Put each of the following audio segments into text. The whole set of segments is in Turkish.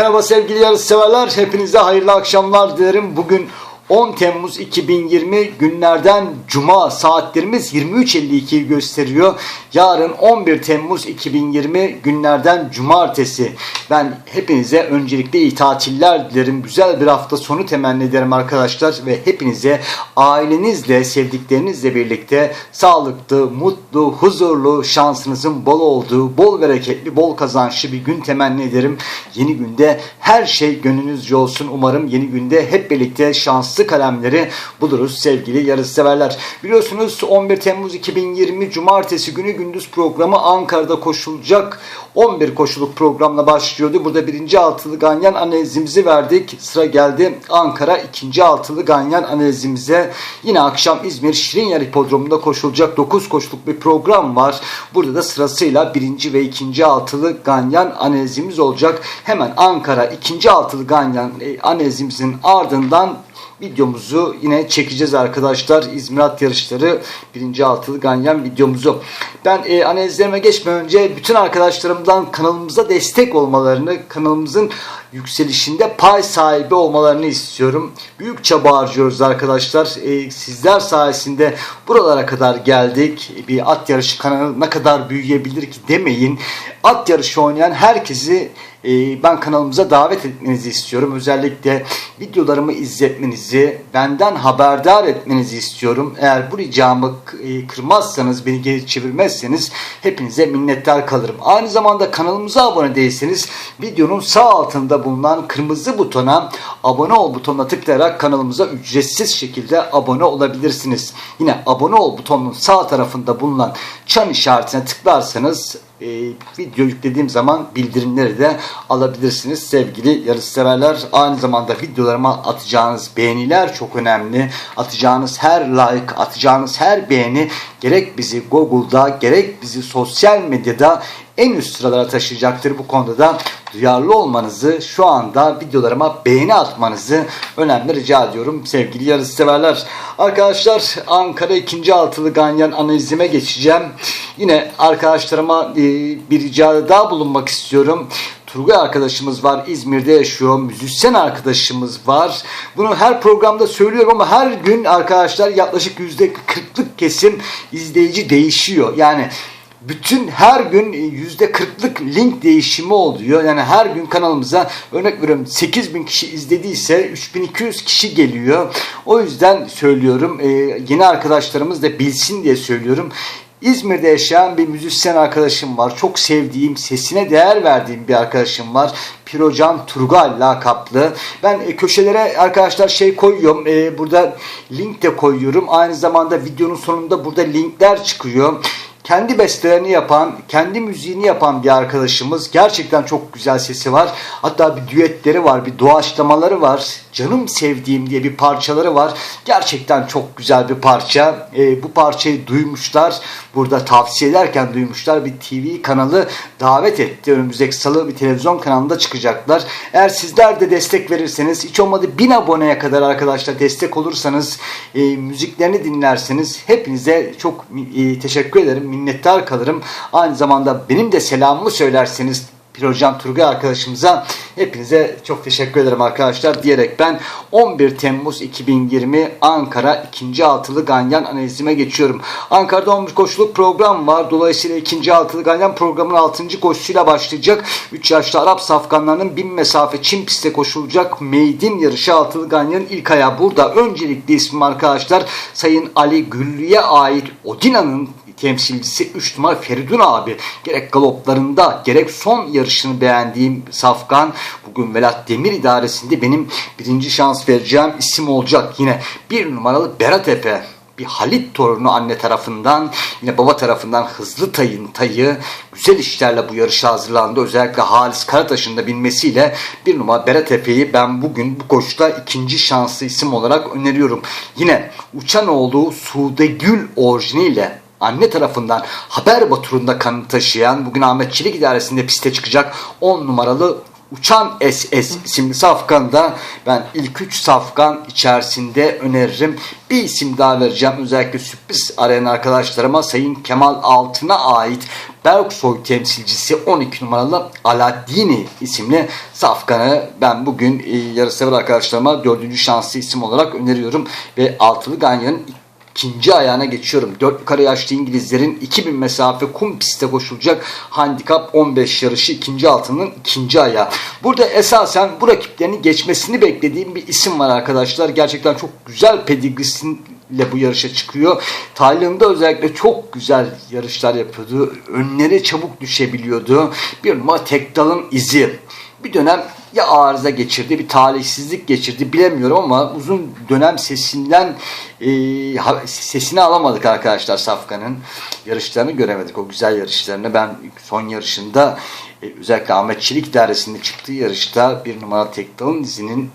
Merhaba sevgili yarışseverler. Hepinize hayırlı akşamlar dilerim. Bugün 10 Temmuz 2020 günlerden Cuma saatlerimiz 23.52'yi gösteriyor. Yarın 11 Temmuz 2020 günlerden Cumartesi. Ben hepinize öncelikle iyi tatiller dilerim. Güzel bir hafta sonu temenni ederim arkadaşlar. Ve hepinize ailenizle, sevdiklerinizle birlikte sağlıklı, mutlu, huzurlu, şansınızın bol olduğu, bol bereketli, bol kazançlı bir gün temenni ederim. Yeni günde her şey gönlünüzce olsun. Umarım yeni günde hep birlikte şanslı kalemleri buluruz sevgili yarışseverler. Biliyorsunuz 11 Temmuz 2020 Cumartesi günü gündüz programı Ankara'da koşulacak. 11 koşuluk programla başlıyordu. Burada birinci altılı ganyan analizimizi verdik. Sıra geldi Ankara ikinci altılı ganyan analizimize. Yine akşam İzmir Şirinyer Hipodromu'nda koşulacak 9 koşuluk bir program var. Burada da sırasıyla birinci ve ikinci altılı ganyan analizimiz olacak. Hemen Ankara ikinci altılı ganyan e, analizimizin ardından videomuzu yine çekeceğiz arkadaşlar. İzmir at yarışları birinci altılı ganyan videomuzu. Ben e, analizlerime geçmeden önce bütün arkadaşlarımdan kanalımıza destek olmalarını, kanalımızın yükselişinde pay sahibi olmalarını istiyorum. Büyük çaba harcıyoruz arkadaşlar. E, sizler sayesinde buralara kadar geldik. Bir at yarışı kanalı ne kadar büyüyebilir ki demeyin. At yarışı oynayan herkesi ben kanalımıza davet etmenizi istiyorum. Özellikle videolarımı izletmenizi, benden haberdar etmenizi istiyorum. Eğer bu ricamı e, kırmazsanız, beni geri çevirmezseniz hepinize minnettar kalırım. Aynı zamanda kanalımıza abone değilseniz videonun sağ altında bulunan kırmızı butona abone ol butonuna tıklayarak kanalımıza ücretsiz şekilde abone olabilirsiniz. Yine abone ol butonunun sağ tarafında bulunan çan işaretine tıklarsanız e, video yüklediğim zaman bildirimleri de alabilirsiniz sevgili yarışseverler. Aynı zamanda videolarıma atacağınız beğeniler çok önemli. Atacağınız her like, atacağınız her beğeni gerek bizi Google'da gerek bizi sosyal medyada en üst sıralara taşıyacaktır. Bu konuda da duyarlı olmanızı, şu anda videolarıma beğeni atmanızı önemli rica ediyorum sevgili yarışseverler. Arkadaşlar Ankara 2. altılı ganyan analizime geçeceğim. Yine arkadaşlarıma e, bir ricada daha bulunmak istiyorum. Turgay arkadaşımız var. İzmir'de yaşıyor. Müzisyen arkadaşımız var. Bunu her programda söylüyorum ama her gün arkadaşlar yaklaşık %40'lık kesim izleyici değişiyor. Yani bütün her gün yüzde kırklık link değişimi oluyor. Yani her gün kanalımıza örnek veriyorum 8000 kişi izlediyse 3200 kişi geliyor. O yüzden söylüyorum. E, yeni arkadaşlarımız da bilsin diye söylüyorum. İzmir'de yaşayan bir müzisyen arkadaşım var. Çok sevdiğim, sesine değer verdiğim bir arkadaşım var. Pirocan Turgal lakaplı. Ben e, köşelere arkadaşlar şey koyuyorum. E, burada link de koyuyorum. Aynı zamanda videonun sonunda burada linkler çıkıyor kendi bestelerini yapan, kendi müziğini yapan bir arkadaşımız. Gerçekten çok güzel sesi var. Hatta bir düetleri var, bir doğaçlamaları var. Canım Sevdiğim diye bir parçaları var. Gerçekten çok güzel bir parça. E, bu parçayı duymuşlar. Burada tavsiye ederken duymuşlar. Bir TV kanalı davet etti. Önümüzdeki salı bir televizyon kanalında çıkacaklar. Eğer sizler de destek verirseniz hiç olmadı 1000 aboneye kadar arkadaşlar destek olursanız e, müziklerini dinlerseniz hepinize çok e, teşekkür ederim. Minnettar kalırım. Aynı zamanda benim de selamımı söylerseniz Pir Hocam Turgay arkadaşımıza hepinize çok teşekkür ederim arkadaşlar diyerek ben 11 Temmuz 2020 Ankara 2. altılı ganyan analizime geçiyorum. Ankara'da 11 koşuluk program var. Dolayısıyla 2. altılı ganyan programın 6. koşusuyla başlayacak. 3 yaşlı Arap safkanlarının 1000 mesafe Çin pistte koşulacak Meydin yarışı altılı ganyanın ilk ayağı burada. Öncelikli ismim arkadaşlar Sayın Ali Güllü'ye ait Odina'nın temsilcisi 3 numara Feridun abi. Gerek galoplarında gerek son yarışını beğendiğim Safkan bugün Velat Demir idaresinde benim birinci şans vereceğim isim olacak. Yine bir numaralı Berat Efe bir Halit torunu anne tarafından yine baba tarafından hızlı tayın tayı güzel işlerle bu yarışa hazırlandı. Özellikle Halis Karataş'ın da binmesiyle bir numara Berat Efe'yi ben bugün bu koşuda ikinci şanslı isim olarak öneriyorum. Yine Uçanoğlu Sude Gül orijiniyle anne tarafından haber baturunda kanı taşıyan bugün Ahmet Çelik idaresinde piste çıkacak 10 numaralı Uçan SS isimli safkanı ben ilk 3 safkan içerisinde öneririm. Bir isim daha vereceğim. Özellikle sürpriz arayan arkadaşlarıma Sayın Kemal Altın'a ait Berksoy temsilcisi 12 numaralı Aladdini isimli safkanı ben bugün e, yarışsever arkadaşlarıma dördüncü şanslı isim olarak öneriyorum. Ve altılı ganyanın ikinci ayağına geçiyorum. 4 yukarı yaşlı İngilizlerin 2000 mesafe kum pistte koşulacak handikap 15 yarışı ikinci altının ikinci ayağı. Burada esasen bu rakiplerini geçmesini beklediğim bir isim var arkadaşlar. Gerçekten çok güzel pedigrisiyle bu yarışa çıkıyor. Tayland'da özellikle çok güzel yarışlar yapıyordu. Önlere çabuk düşebiliyordu. Bir numara Tekdal'ın izi. Bir dönem ya arıza geçirdi, bir talihsizlik geçirdi bilemiyorum ama uzun dönem sesinden e, sesini alamadık arkadaşlar Safkan'ın. Yarışlarını göremedik o güzel yarışlarını. Ben son yarışında e, özellikle Ahmet Çelik dairesinde çıktığı yarışta bir numara Tekdal'ın izinin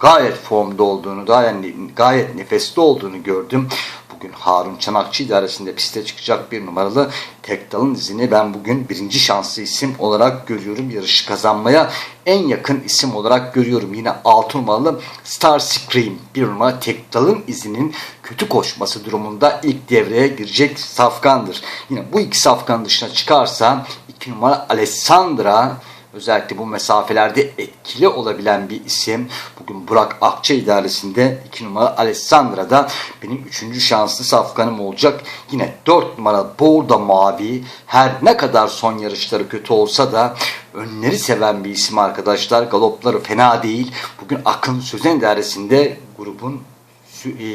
gayet formda olduğunu, gayet, gayet nefesli olduğunu gördüm. Bugün Harun Çanakçı idaresinde piste çıkacak bir numaralı Tekdal'ın izini ben bugün birinci şanslı isim olarak görüyorum. Yarışı kazanmaya en yakın isim olarak görüyorum. Yine 6 numaralı Star Scream bir numara Tekdal'ın izinin kötü koşması durumunda ilk devreye girecek safkandır. Yine bu iki safkan dışına çıkarsa 2 numara Alessandra özellikle bu mesafelerde etkili olabilen bir isim. Bugün Burak Akça idaresinde 2 numara Alessandra'da benim 3. şanslı safkanım olacak. Yine 4 numara Borda Mavi her ne kadar son yarışları kötü olsa da önleri seven bir isim arkadaşlar. Galopları fena değil. Bugün Akın Sözen idaresinde grubun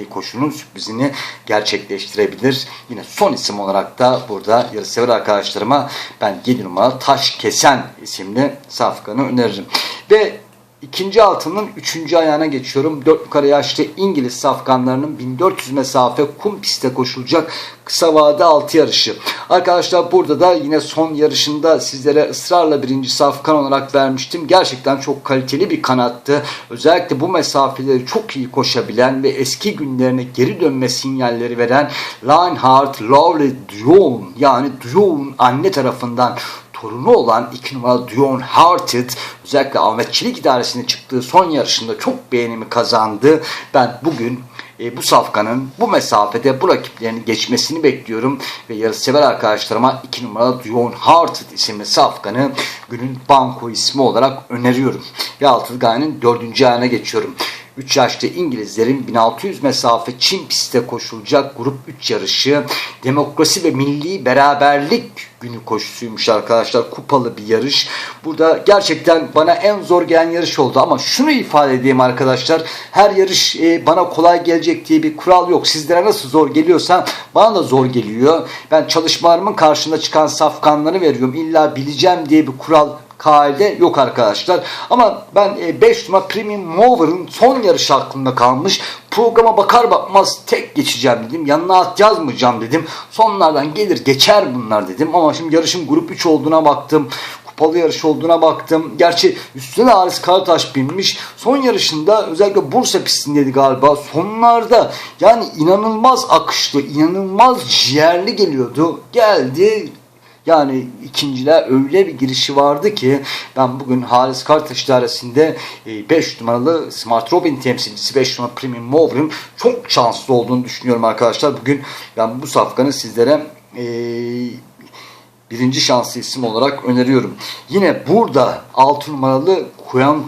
koşunun sürprizini gerçekleştirebilir. Yine son isim olarak da burada yarışsever arkadaşlarıma ben 7 numara Taş Kesen isimli safkanı öneririm. Ve İkinci altının üçüncü ayağına geçiyorum. Dört yukarı yaşlı İngiliz safkanlarının 1400 mesafe kum pistte koşulacak kısa vade altı yarışı. Arkadaşlar burada da yine son yarışında sizlere ısrarla birinci safkan olarak vermiştim. Gerçekten çok kaliteli bir kanattı. Özellikle bu mesafeleri çok iyi koşabilen ve eski günlerine geri dönme sinyalleri veren Lionheart Lovely Dion yani Dion'un anne tarafından torunu olan 2 numaralı Dion Hearted özellikle Ahmet Çelik idaresine çıktığı son yarışında çok beğenimi kazandı. Ben bugün e, bu safkanın bu mesafede bu rakiplerini geçmesini bekliyorum ve yarışsever arkadaşlarıma 2 numaralı Dion Hearted isimli safkanı günün banko ismi olarak öneriyorum. Ve Altılı Gaye'nin 4. ayağına geçiyorum. 3 yaşlı İngilizlerin 1600 mesafe Çin pistte koşulacak grup 3 yarışı demokrasi ve milli beraberlik günü koşusuymuş arkadaşlar. Kupalı bir yarış. Burada gerçekten bana en zor gelen yarış oldu ama şunu ifade edeyim arkadaşlar. Her yarış e, bana kolay gelecek diye bir kural yok. Sizlere nasıl zor geliyorsa bana da zor geliyor. Ben çalışmalarımın karşında çıkan safkanları veriyorum. İlla bileceğim diye bir kural KL'de yok arkadaşlar. Ama ben 5 e, numara Premium Mover'ın son yarışı aklımda kalmış. Programa bakar bakmaz tek geçeceğim dedim. Yanına at yazmayacağım dedim. Sonlardan gelir geçer bunlar dedim. Ama şimdi yarışın grup 3 olduğuna baktım kupalı yarış olduğuna baktım. Gerçi üstüne Aris Karataş binmiş. Son yarışında özellikle Bursa pistindeydi galiba. Sonlarda yani inanılmaz akışlı, inanılmaz ciğerli geliyordu. Geldi yani ikinciler öyle bir girişi vardı ki ben bugün Halis Kartaş idaresinde 5 e, numaralı Smart Robin temsilcisi 5 numaralı Premium Mover'ın çok şanslı olduğunu düşünüyorum arkadaşlar. Bugün ben bu safkanı sizlere e, birinci şanslı isim olarak öneriyorum. Yine burada 6 numaralı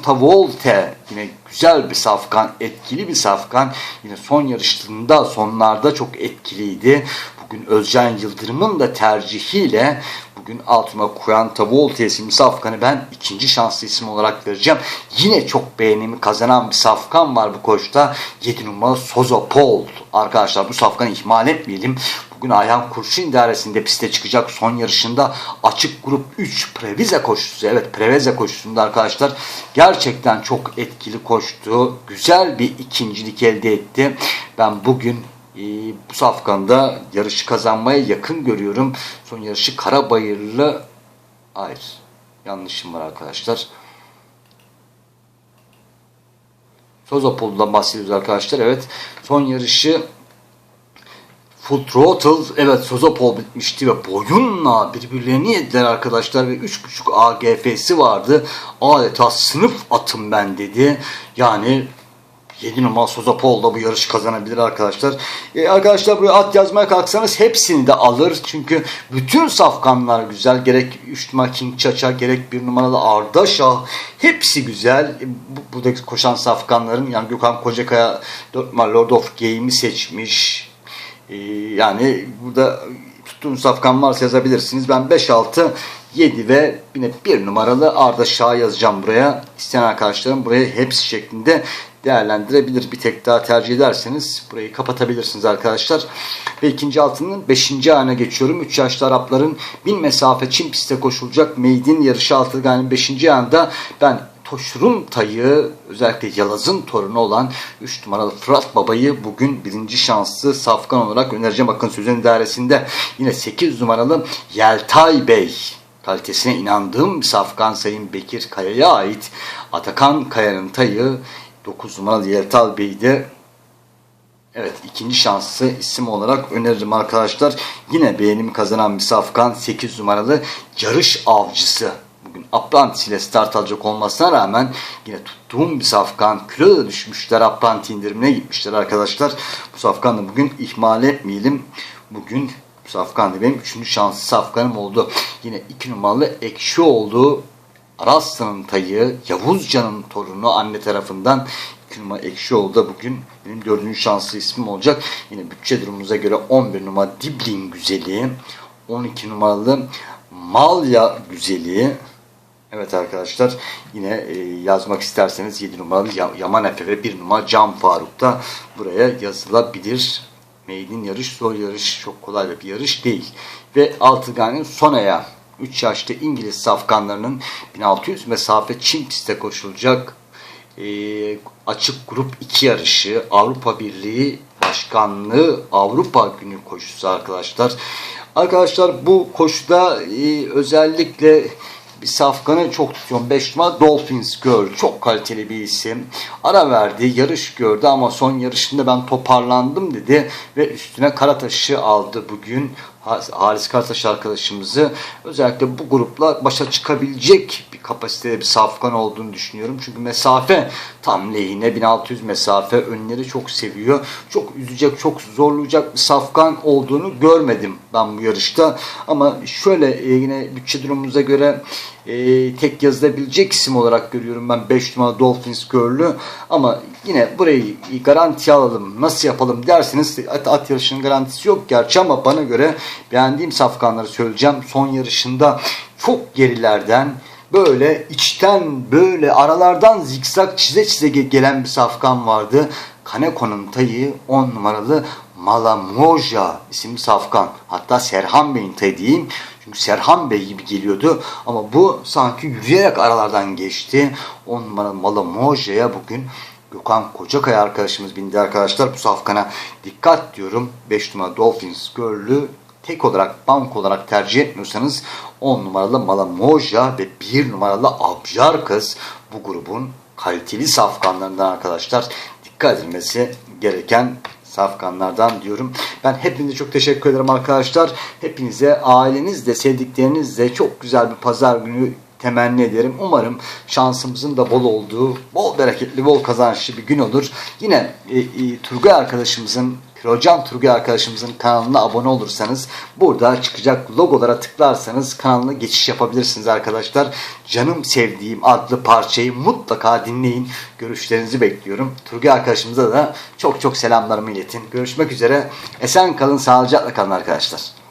Volte yine güzel bir safkan, etkili bir safkan. Yine son yarışlarında sonlarda çok etkiliydi. Bugün Özcan Yıldırım'ın da tercihiyle bugün altıma Kuanta Volte isimli safkanı ben ikinci şanslı isim olarak vereceğim. Yine çok beğenimi kazanan bir safkan var bu koşta. 7 numaralı Sozopol. Arkadaşlar bu safkanı ihmal etmeyelim. Bugün Ayhan Kurşun idaresinde piste çıkacak son yarışında açık grup 3 Preveze koşusu. Evet Preveze koşusunda arkadaşlar gerçekten çok etkili koştu. Güzel bir ikincilik elde etti. Ben bugün e, bu safkanda yarışı kazanmaya yakın görüyorum. Son yarışı Karabayırlı hayır yanlışım var arkadaşlar. Sozopol'dan bahsediyoruz arkadaşlar. Evet son yarışı Full Throttle evet Sozopol bitmişti ve boyunla birbirlerini yediler arkadaşlar ve 3.5 AGF'si vardı. Adeta sınıf atım ben dedi. Yani 7 numara Sozapol da bu yarış kazanabilir arkadaşlar. Ee, arkadaşlar buraya at yazmaya kalksanız hepsini de alır. Çünkü bütün safkanlar güzel. Gerek 3 numara King Chacha gerek 1 numaralı Ardaşah. Hepsi güzel. E, Bu, buradaki koşan safkanların yani Gökhan Kocakaya 4 numara Lord of Game'i seçmiş. Ee, yani burada tuttuğunuz safkan varsa yazabilirsiniz. Ben 5, 6, 7 ve yine 1 numaralı Arda Şah yazacağım buraya. İsteyen arkadaşlarım buraya hepsi şeklinde değerlendirebilir. Bir tek daha tercih ederseniz burayı kapatabilirsiniz arkadaşlar. Ve ikinci altının 5. ayına geçiyorum. 3 yaşlı Arapların 1000 mesafe Çin pistte koşulacak Meydin yarışı altı yani 5. ayında ben Toşrun Tayı özellikle Yalaz'ın torunu olan 3 numaralı Fırat Baba'yı bugün birinci şanslı safkan olarak önereceğim. Bakın sözün idaresinde yine 8 numaralı Yeltay Bey kalitesine inandığım safkan Sayın Bekir Kaya'ya ait Atakan Kaya'nın tayı 9 numaralı Yeltal Bey'i de Evet ikinci şanslı isim olarak öneririm arkadaşlar. Yine beğenimi kazanan bir safkan 8 numaralı yarış avcısı. Bugün Apprentice ile start alacak olmasına rağmen yine tuttuğum bir safkan. Kilo da düşmüşler Apprentice indirimine gitmişler arkadaşlar. Bu safkanı bugün ihmal etmeyelim. Bugün bu safkan da benim 3. şanslı safkanım oldu. Yine 2 numaralı ekşi oldu. Araslı'nın tayı, Yavuzcan'ın torunu anne tarafından 2 numara ekşi oldu. Bugün benim dördüncü şanslı ismim olacak. Yine bütçe durumumuza göre 11 numara Diblin güzeli, 12 numaralı Malya güzeli, Evet arkadaşlar yine e, yazmak isterseniz 7 numaralı Ya- Yaman Efe ve 1 numara Can Faruk da buraya yazılabilir. Maiden yarış zor yarış çok kolay da bir yarış değil. Ve Altıgan'ın son ayağı 3 yaşlı İngiliz safkanlarının 1600 mesafe Çin pistte koşulacak e, açık grup 2 yarışı Avrupa Birliği Başkanlığı Avrupa Günü koşusu arkadaşlar. Arkadaşlar bu koşuda e, özellikle bir safkanı çok tutuyorum. 5 numara Dolphins Girl. Çok kaliteli bir isim. Ara verdi. Yarış gördü ama son yarışında ben toparlandım dedi. Ve üstüne Karataş'ı aldı bugün. Halis Karataş arkadaşımızı. Özellikle bu grupla başa çıkabilecek kapasitede bir safkan olduğunu düşünüyorum. Çünkü mesafe tam lehine 1600 mesafe önleri çok seviyor. Çok üzecek, çok zorlayacak bir safkan olduğunu görmedim ben bu yarışta. Ama şöyle e, yine bütçe durumumuza göre e, tek yazılabilecek isim olarak görüyorum ben 5 numara Dolphins Girl'ü ama yine burayı garanti alalım nasıl yapalım derseniz at, at yarışının garantisi yok gerçi ama bana göre beğendiğim safkanları söyleyeceğim son yarışında çok gerilerden böyle içten böyle aralardan zikzak çize çize gelen bir safkan vardı Kaneko'nun tayı 10 numaralı Malamoja isimli safkan. Hatta Serhan Bey'in tayı diyeyim. Çünkü Serhan Bey gibi geliyordu. Ama bu sanki yürüyerek aralardan geçti. 10 numaralı Malamoja'ya bugün Gökhan Kocakaya arkadaşımız bindi arkadaşlar. Bu safkana dikkat diyorum. 5 numara Dolphins Girl'ü tek olarak bank olarak tercih etmiyorsanız 10 numaralı Malamoja ve 1 numaralı Abjar Kız bu grubun kaliteli safkanlarından arkadaşlar dikkat edilmesi gereken safkanlardan diyorum. Ben hepinize çok teşekkür ederim arkadaşlar. Hepinize ailenizle, sevdiklerinizle çok güzel bir pazar günü temenni ederim. Umarım şansımızın da bol olduğu, bol bereketli, bol kazançlı bir gün olur. Yine e, e, Turgay arkadaşımızın Hocam Turgay arkadaşımızın kanalına abone olursanız burada çıkacak logolara tıklarsanız kanalına geçiş yapabilirsiniz arkadaşlar. Canım sevdiğim adlı parçayı mutlaka dinleyin. Görüşlerinizi bekliyorum. Turgay arkadaşımıza da çok çok selamlarımı iletin. Görüşmek üzere. Esen kalın, sağlıcakla kalın arkadaşlar.